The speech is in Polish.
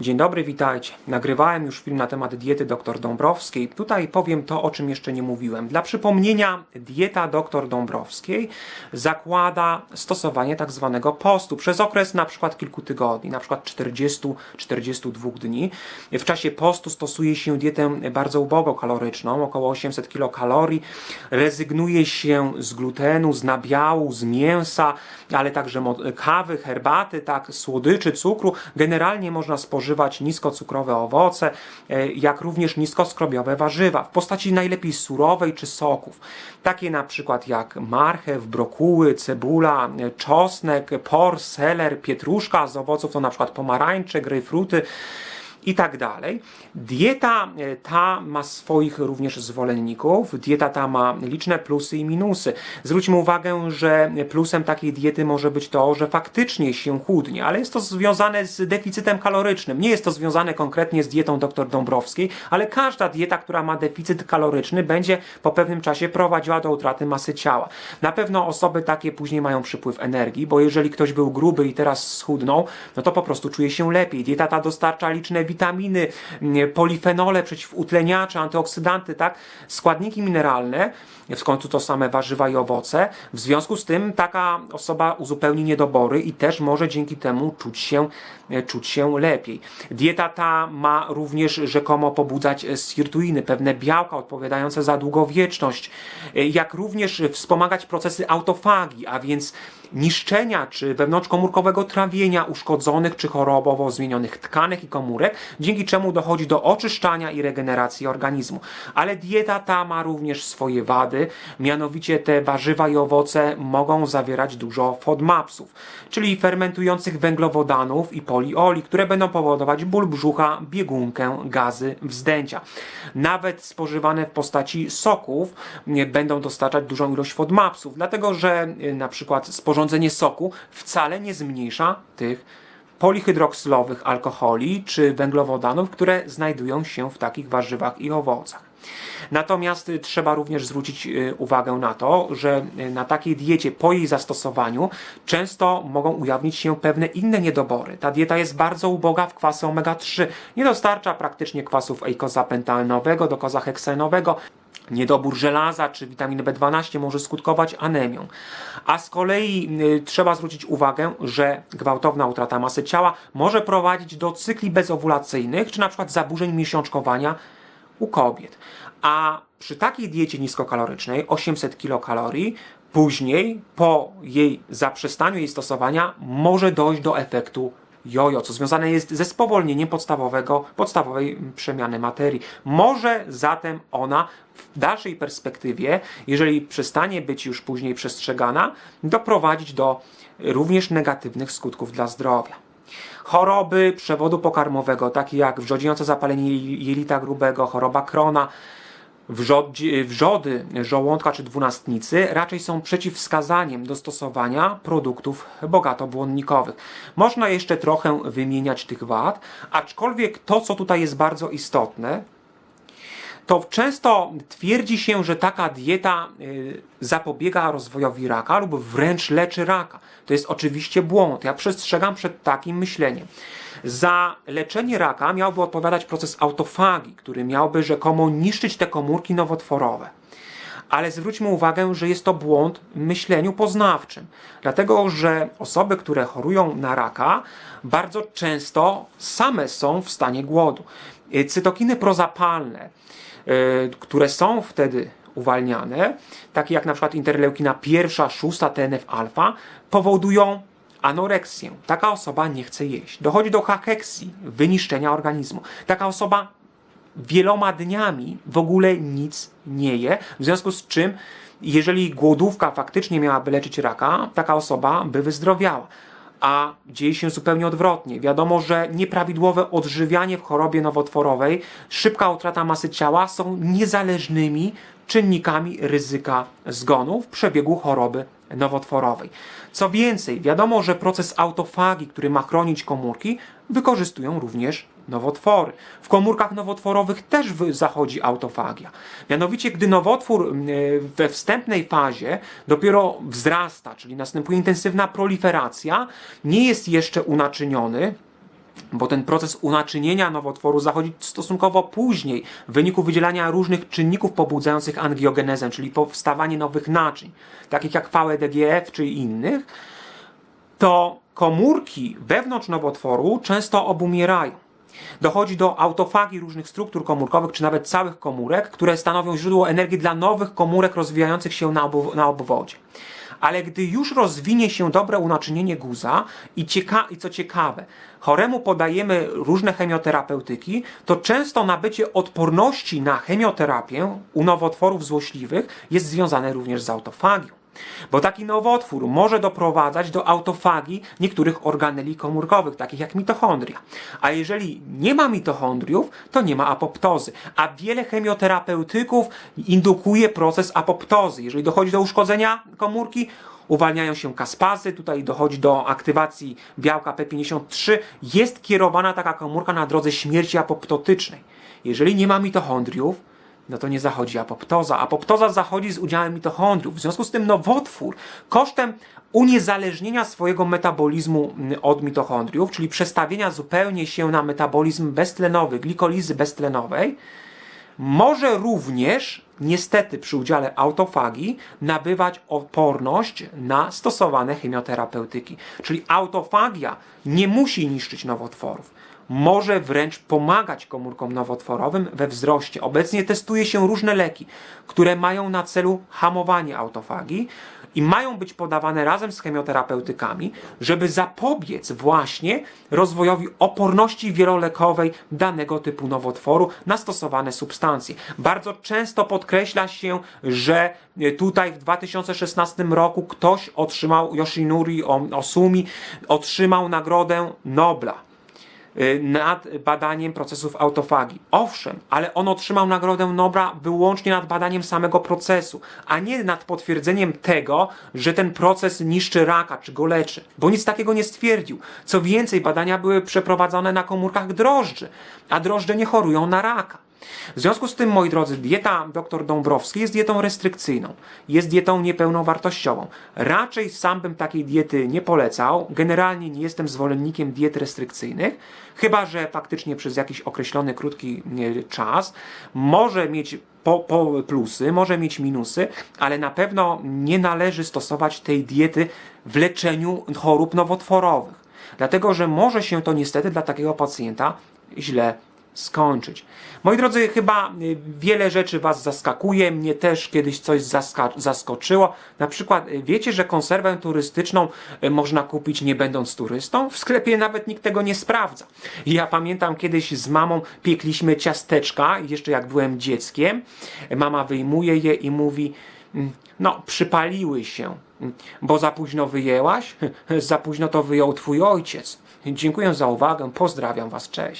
Dzień dobry, witajcie. Nagrywałem już film na temat diety dr Dąbrowskiej. Tutaj powiem to, o czym jeszcze nie mówiłem. Dla przypomnienia, dieta dr Dąbrowskiej zakłada stosowanie tak zwanego postu przez okres na przykład kilku tygodni, na przykład 40-42 dni. W czasie postu stosuje się dietę bardzo ubogokaloryczną, około 800 kilokalorii. Rezygnuje się z glutenu, z nabiału, z mięsa, ale także kawy, herbaty, tak, słodyczy, cukru. Generalnie można spożywać niskocukrowe owoce, e, jak również niskoskrobiowe warzywa w postaci najlepiej surowej czy soków. Takie na przykład jak marchew, brokuły, cebula, e, czosnek, por, seler, pietruszka z owoców to na przykład pomarańcze, grejpfruty i tak dalej. Dieta e, ta ma swoich również zwolenników. Dieta ta ma liczne plusy i minusy. Zwróćmy uwagę, że plusem takiej diety może być to, że faktycznie się chudnie, ale jest to związane z deficytem kalorycznym. Nie jest to związane konkretnie z dietą dr Dąbrowskiej, ale każda dieta, która ma deficyt kaloryczny, będzie po pewnym czasie prowadziła do utraty masy ciała. Na pewno osoby takie później mają przypływ energii, bo jeżeli ktoś był gruby i teraz schudnął, no to po prostu czuje się lepiej. Dieta ta dostarcza liczne witaminy, mm, polifenole, przeciwutleniacze, antyoksydanty, tak? Składniki mineralne, w końcu to same warzywa i owoce. W związku z tym taka osoba uzupełni niedobory i też może dzięki temu czuć się, e, czuć się lepiej. Dieta ta ma również rzekomo pobudzać e, sirtuiny, pewne białka odpowiadające za długowieczność, e, jak również wspomagać procesy autofagii, a więc niszczenia czy wewnątrzkomórkowego trawienia uszkodzonych czy chorobowo zmienionych tkanek i komórek, dzięki czemu dochodzi do oczyszczania i regeneracji organizmu. Ale dieta ta ma również swoje wady, mianowicie te warzywa i owoce mogą zawierać dużo FODMAPsów, czyli fermentujących węglowodanów i polioli, które będą powodować ból brzucha, biegunkę, gazy, wzdęcia. Nawet spożywane w postaci soków będą dostarczać dużą ilość FODMAPsów, dlatego że y, na przykład sporządzenie soku wcale nie zmniejsza tych polihydroksylowych alkoholi czy węglowodanów, które znajdują się w takich warzywach i owocach. Natomiast y, trzeba również zwrócić y, uwagę na to, że y, na takiej diecie po jej zastosowaniu często mogą ujawnić się pewne inne niedobory. Ta dieta jest bardzo uboga w kwasy omega-3. Nie dostarcza praktycznie kwasów eikozapentanowego, dokozaheksenowego. Niedobór żelaza czy witaminy B12 może skutkować anemią. A z kolei y, trzeba zwrócić uwagę, że gwałtowna utrata masy ciała może prowadzić do cykli bezowulacyjnych czy na przykład zaburzeń miesiączkowania u kobiet. A przy takiej diecie niskokalorycznej, 800 kilokalorii, później po jej zaprzestaniu jej stosowania może dojść do efektu jojo, co związane jest ze spowolnieniem podstawowego, podstawowej przemiany materii. Może zatem ona w dalszej perspektywie, jeżeli przestanie być już później przestrzegana, doprowadzić do również negatywnych skutków dla zdrowia. Choroby przewodu pokarmowego, takie jak wrzodziejące zapalenie jelita grubego, choroba Krona, wrzody żołądka czy dwunastnicy raczej są przeciwwskazaniem do stosowania produktów bogatobłonnikowych. Można jeszcze trochę wymieniać tych wad, aczkolwiek to, co tutaj jest bardzo istotne, to często twierdzi się, że taka dieta y, zapobiega rozwojowi raka lub wręcz leczy raka. To jest oczywiście błąd. Ja przestrzegam przed takim myśleniem. Za leczenie raka miałby odpowiadać proces autofagii, który miałby rzekomo niszczyć te komórki nowotworowe. Ale zwróćmy uwagę, że jest to błąd w myśleniu poznawczym, dlatego że osoby, które chorują na raka, bardzo często same są w stanie głodu. Y, Cytokiny prozapalne, y, które są wtedy uwalniane, takie jak na przykład interleukina pierwsza, szósta, TNF-alfa, powodują anoreksję. Taka osoba nie chce jeść. Dochodzi do kacheksji, wyniszczenia organizmu. Taka osoba wieloma dniami w ogóle nic nie je, w związku z czym, jeżeli głodówka faktycznie miałaby leczyć raka, taka osoba by wyzdrowiała. A dzieje się zupełnie odwrotnie. Wiadomo, że nieprawidłowe odżywianie w chorobie nowotworowej, szybka utrata masy ciała są niezależnymi czynnikami ryzyka zgonu w przebiegu choroby nowotworowej. Co więcej, wiadomo, że proces autofagii, który ma chronić komórki, wykorzystują również nowotwory. W komórkach nowotworowych też zachodzi autofagia. Mianowicie, gdy nowotwór y, we wstępnej fazie dopiero wzrasta, czyli następuje intensywna proliferacja, nie jest jeszcze unaczyniony, bo ten proces unaczynienia nowotworu zachodzi stosunkowo później w wyniku wydzielania różnych czynników pobudzających angiogenezę, czyli powstawanie nowych naczyń, takich jak VEDGF czy innych, to komórki wewnątrz nowotworu często obumierają. Dochodzi do autofagii różnych struktur komórkowych, czy nawet całych komórek, które stanowią źródło energii dla nowych komórek rozwijających się na, obu- na obwodzie. Ale gdy już rozwinie się dobre unaczynienie guza i, cieka- i co ciekawe, choremu podajemy różne chemioterapeutyki, to często nabycie odporności na chemioterapię u nowotworów złośliwych jest związane również z autofagią. Bo taki nowotwór może doprowadzać do autofagii niektórych organeli komórkowych, takich jak mitochondria. A jeżeli nie ma mitochondriów, to nie ma apoptozy. A wiele chemioterapeutyków indukuje proces apoptozy. Jeżeli dochodzi do uszkodzenia komórki, uwalniają się kaspazy, tutaj dochodzi do aktywacji białka P53, jest kierowana taka komórka na drodze śmierci apoptotycznej. Jeżeli nie ma mitochondriów, no to nie zachodzi apoptoza. Apoptoza zachodzi z udziałem mitochondriów. W związku z tym nowotwór kosztem uniezależnienia swojego metabolizmu mm, od mitochondriów, czyli przestawienia zupełnie się na metabolizm beztlenowy, glikolizy beztlenowej, może również, niestety przy udziale autofagii, nabywać oporność na stosowane chemioterapeutyki. Czyli autofagia nie musi niszczyć nowotworów. Może wręcz pomagać komórkom nowotworowym we wzroście. Obecnie testuje się różne leki, które mają na celu hamowanie autofagii i mają być podawane razem z chemioterapeutykami, żeby zapobiec właśnie rozwojowi oporności wielolekowej danego typu nowotworu na stosowane substancje. Bardzo często podkreśla się, że tutaj w 2016 roku ktoś otrzymał, Yoshinori Osumi, otrzymał Nagrodę Nobla nad badaniem procesów autofagii. Owszem, ale on otrzymał Nagrodę Nobla wyłącznie nad badaniem samego procesu, a nie nad potwierdzeniem tego, że ten proces niszczy raka czy go leczy, bo nic takiego nie stwierdził. Co więcej, badania były przeprowadzone na komórkach drożdży, a drożdże nie chorują na raka. W związku z tym, moi drodzy, dieta dr Dąbrowskiej jest dietą restrykcyjną, jest dietą niepełnowartościową. Raczej sam bym takiej diety nie polecał. Generalnie nie jestem zwolennikiem diet restrykcyjnych, chyba że faktycznie przez jakiś określony, krótki czas może mieć po, po plusy, może mieć minusy, ale na pewno nie należy stosować tej diety w leczeniu chorób nowotworowych. Dlatego, że może się to niestety dla takiego pacjenta źle skończyć. Moi drodzy, chyba y, wiele rzeczy Was zaskakuje, mnie też kiedyś coś zaskoczyło. Na przykład, y, wiecie, że konserwę turystyczną y, można kupić nie będąc turystą? W sklepie nawet nikt tego nie sprawdza. Ja pamiętam kiedyś z mamą piekliśmy ciasteczka, jeszcze jak byłem dzieckiem. Mama wyjmuje je i mówi, "Mm, no, przypaliły się. "Mm, Bo za późno wyjęłaś? Za późno to wyjął twój ojciec. Dziękuję za uwagę, pozdrawiam Was, cześć.